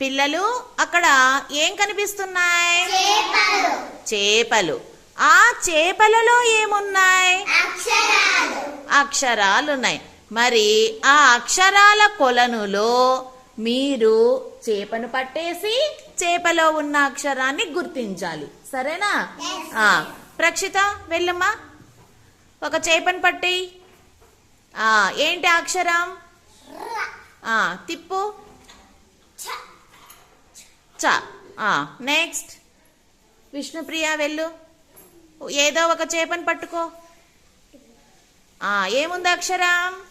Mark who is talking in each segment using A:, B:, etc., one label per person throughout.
A: పిల్లలు అక్కడ ఏం కనిపిస్తున్నాయి? చేపలు. ఆ చేపలలో ఏమున్నాయి? అక్షరాలు. ఉన్నాయి మరి ఆ అక్షరాల కొలనులో మీరు చేపను పట్టేసి చేపలో ఉన్న అక్షరాన్ని గుర్తించాలి. సరేనా? ఆ, ప్రక్షిత వెళ్ళమ్మా. ఒక చేపను పట్టి. ఆ, ఏంటి అక్షరం? ఆ, తిప్పు. చ. నెక్స్ట్ విష్ణుప్రియ వెళ్ళు. ఏదో ఒక చేపను పట్టుకో. ఆ, ఏముంది అక్షరం?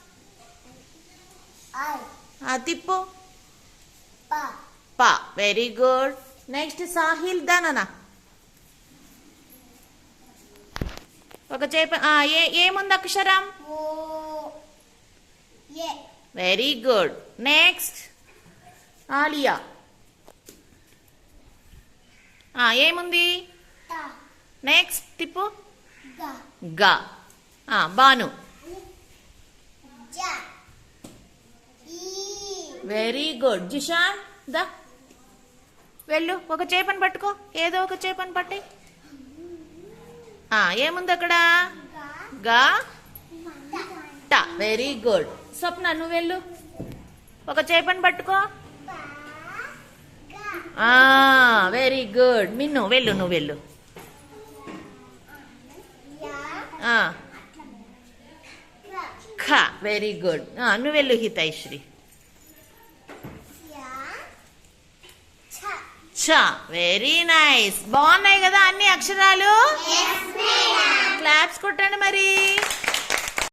A: ఆ, తిప్పు. ప. వెరీ గుడ్ నెక్స్ట్ సాహిల్ దాననా ఒక చేప ఏ ఏముంది అక్షరం? Very good next Alia. ఏముంది? నెక్స్ట్ తిప్పు. గ. బాను వెరీ గుడ్ జిషాన్ దా. వెళ్ళు ఒక చేపను పట్టుకో. ఏదో ఒక చేపను పట్టి. ఏముంది అక్కడ? గా. ట. వెరీ గుడ్ స్వప్న నువ్వు వెళ్ళు. ఒక చేపను పట్టుకో. ఆ. వెరీ గుడ్ మిన్ను వెళ్ళు నువ్వు వెళ్ళు. ఆ, ఖ వెరీ గుడ్ ఆ, నువ్వు వెళ్ళు హితైశ్రీ. చ వెరీ నైస్ బాగున్నాయి కదా అన్ని అక్షరాలు? క్లాప్స్ కొట్టండి మరి.